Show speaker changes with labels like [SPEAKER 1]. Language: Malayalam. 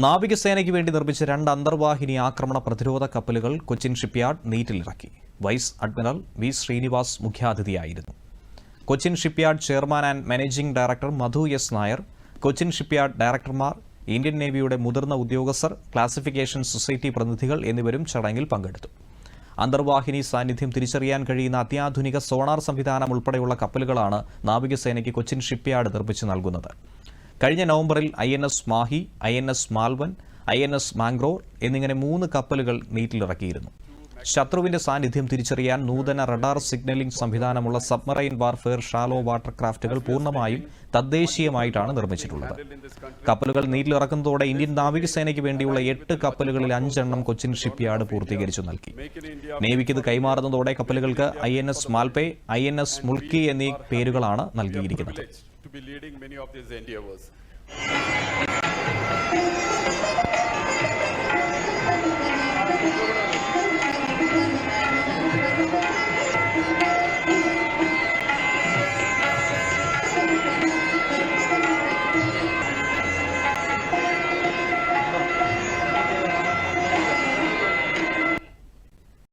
[SPEAKER 1] നാവികസേനയ്ക്ക് വേണ്ടി നിർമ്മിച്ച രണ്ട് അന്തർവാഹിനി ആക്രമണ പ്രതിരോധ കപ്പലുകൾ കൊച്ചിൻ ഷിപ്പ്യാർഡ് നീറ്റിലിറക്കി. Vice admiral V Srinivas മുഖ്യാതിഥിയായിരുന്നു. Cochin shipyard chairman and managing director Madhu S Nair Cochin shipyard ഡയറക്ടർമാർ Indian നേവിയുടെ മുതിർന്ന ഉദ്യോഗസ്ഥർ ക്ലാസിഫിക്കേഷൻ സൊസൈറ്റി പ്രതിനിധികൾ എന്നിവരും ചടങ്ങിൽ പങ്കെടുത്തു. അന്തർവാഹിനി സാന്നിധ്യം തിരിച്ചറിയാൻ കഴിയുന്ന അത്യാധുനിക സോണാർ സംവിധാനം ഉൾപ്പെടെയുള്ള കപ്പലുകളാണ് നാവികസേനയ്ക്ക് കൊച്ചിൻ ഷിപ്പ്യാർഡ് നിർമ്മിച്ചു നൽകുന്നത്. കഴിഞ്ഞ നവംബറിൽ I N S Mahe I N S Malvan I N S Mangrol എന്നിങ്ങനെ മൂന്ന് കപ്പലുകൾ നീറ്റിലിറക്കിയിരുന്നു. ശത്രുവിന്റെ സാന്നിധ്യം തിരിച്ചറിയാൻ നൂതന റഡാർ സിഗ്നലിംഗ് സംവിധാനമുള്ള സബ്മറൈൻ വാർഫെയർ ഷാലോ വാട്ടർ ക്രാഫ്റ്റുകൾ പൂർണമായും തദ്ദേശീയമായിട്ടാണ് നിർമ്മിച്ചിട്ടുള്ളത്. കപ്പലുകൾ നീറ്റിലിറക്കുന്നതോടെ ഇന്ത്യൻ നാവികസേനയ്ക്ക് വേണ്ടിയുള്ള എട്ട് കപ്പലുകളിൽ അഞ്ചെണ്ണം കൊച്ചിൻ ഷിപ്പ്യാർഡ് പൂർത്തീകരിച്ചു നൽകി. നേവിക്ക് ഇത് കൈമാറുന്നതോടെ കപ്പലുകൾക്ക് I N S Malpe I N S Mulki എന്നീ പേരുകളാണ് നൽകിയിരിക്കുന്നത്.
[SPEAKER 2] To be leading many of these endeavors.